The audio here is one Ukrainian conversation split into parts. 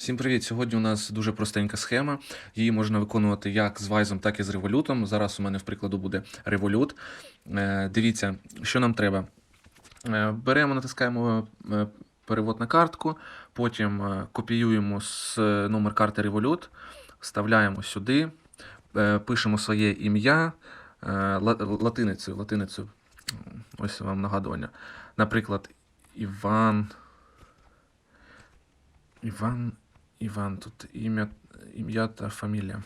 Всім привіт! Сьогодні у нас дуже простенька схема. Її можна виконувати як з Вайзом, так і з револютом. Зараз у мене в прикладу буде револют. Дивіться, що нам треба. Е, Беремо, натискаємо е, перевод на картку, потім е, копіюємо з номер карти револют, вставляємо сюди, пишемо своє ім'я латиницею. латиницею. Ось вам нагадування. Наприклад, Іван. Іван. Іван, тут ім'я, ім'я та фамілія.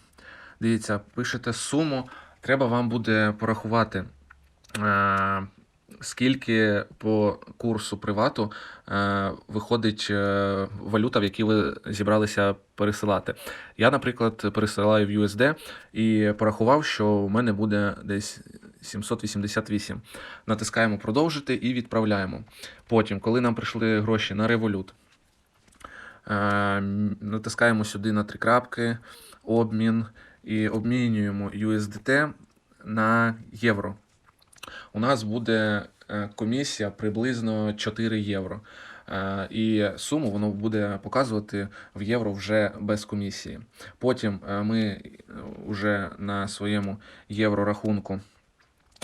Дивіться, пишете суму. Треба вам буде порахувати, е, скільки по курсу привату е, виходить е, валюта, в якій ви зібралися пересилати. Я, наприклад, пересилаю в USD і порахував, що у мене буде десь 788. Натискаємо продовжити і відправляємо. Потім, коли нам прийшли гроші на револют, натискаємо сюди на три крапки, обмін і обмінюємо USDT на євро. У нас буде е, комісія приблизно 4 євро. Е, І суму воно буде показувати в євро вже без комісії. Потім е, ми вже на своєму єврорахунку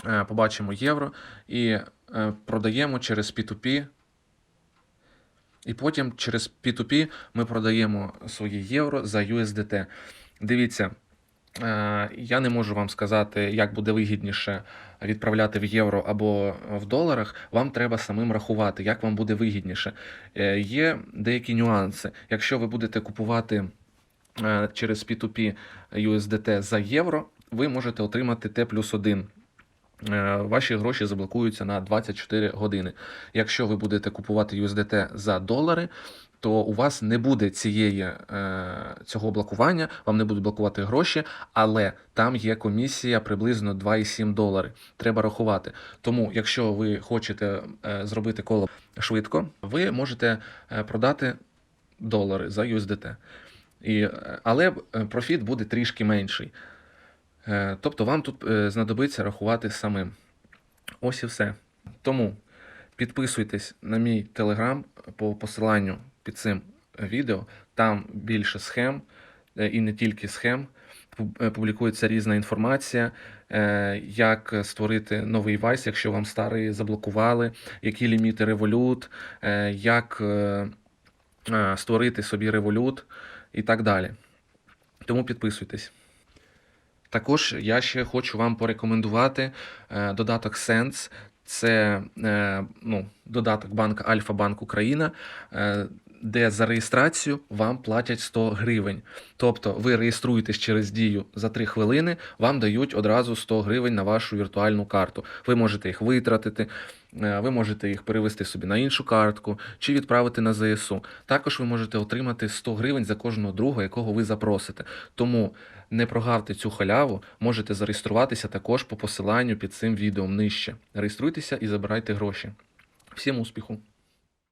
е, побачимо євро і е, продаємо через P2P і потім через P2P ми продаємо свої євро за USDT. Дивіться, е, я не можу вам сказати, як буде вигідніше відправляти в євро або в доларах. Вам треба самим рахувати, як вам буде вигідніше. Е, Є деякі нюанси. Якщо ви будете купувати е, через P2P USDT за євро, ви можете отримати T плюс 1 е, ваші гроші заблокуються на 24 години. Якщо ви будете купувати USDT за долари, то у вас не буде цієї, е, цього блокування, вам не будуть блокувати гроші, але там є комісія приблизно 2,7 долари. Треба рахувати. Тому, якщо ви хочете е, зробити коло швидко, ви можете е, продати долари за USDT. І, е, але е, профіт буде трішки менший. Е, Тобто вам тут е, знадобиться рахувати самим. Ось і все. Тому підписуйтесь на мій телеграм по посиланню під цим відео. Там більше схем е, і не тільки схем. Публікується різна інформація, як створити новий Vice, якщо вам старий заблокували, які ліміти револют, як створити собі револют і так далі. Тому підписуйтесь. Також я ще хочу вам порекомендувати е, додаток Sense. Це е, ну, додаток банка Альфа Банк Україна, е, де за реєстрацію вам платять 100 гривень. Тобто ви реєструєтесь через дію за 3 хвилини, вам дають одразу 100 гривень на вашу віртуальну карту. Ви можете їх витратити, е, ви можете їх перевести собі на іншу картку чи відправити на ЗСУ. Також ви можете отримати 100 гривень за кожного друга, якого ви запросите. Тому не прогавте цю халяву, можете зареєструватися також по посиланню під цим відео нижче. Реєструйтеся і забирайте гроші. Всім успіху!